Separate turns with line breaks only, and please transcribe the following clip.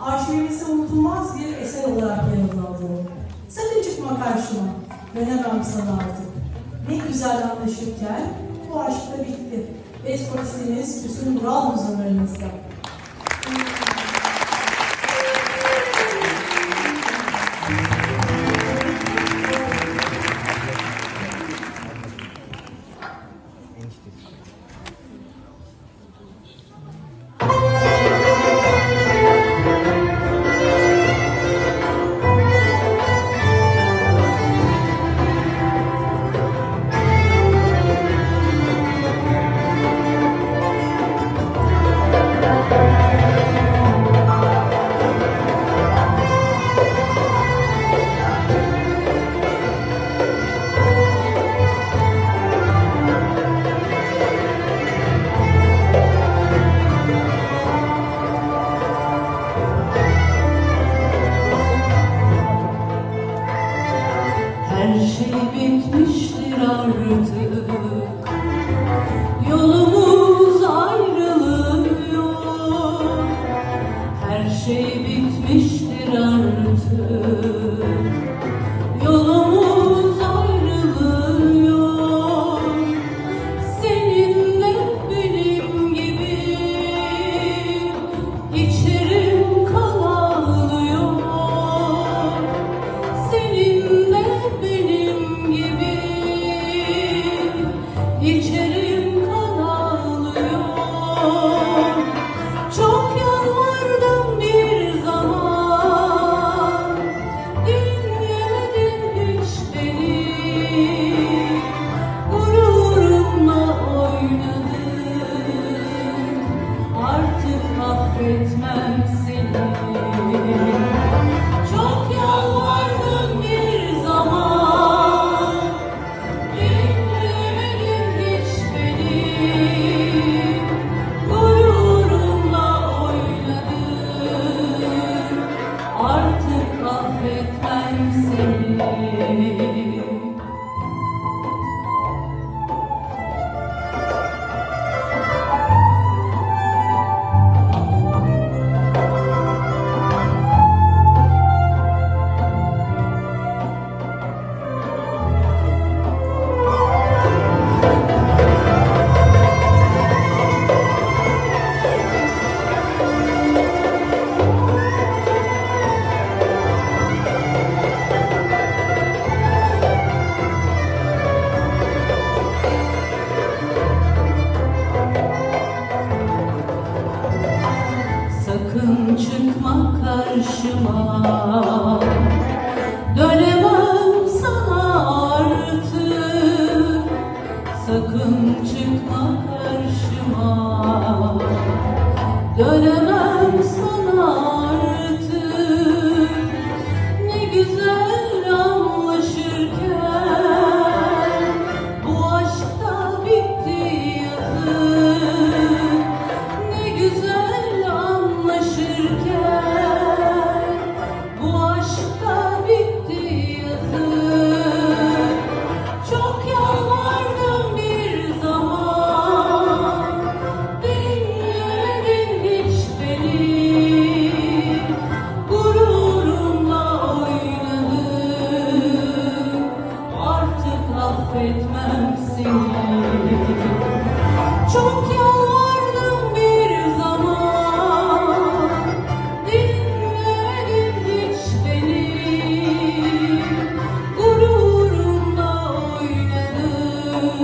arşivimizde unutulmaz bir eser olarak yer aldı. Sakın çıkma karşıma, dönemem sana artık. Ne güzel anlaşırken bu aşk da bitti. Beskolistiniz Füsun Vural huzurlarınızda.
Her şey bitmiştir artık. Yolumuz ayrılıyor. Her şey bitmiştir artık karşıma Dönemem sana artık Sakın çıkma karşıma. Dönemem sana artık Ne güzel affetmem seni. Çok yalvardım bir zaman. Dinlemedin hiç beni. Gururunda oynadın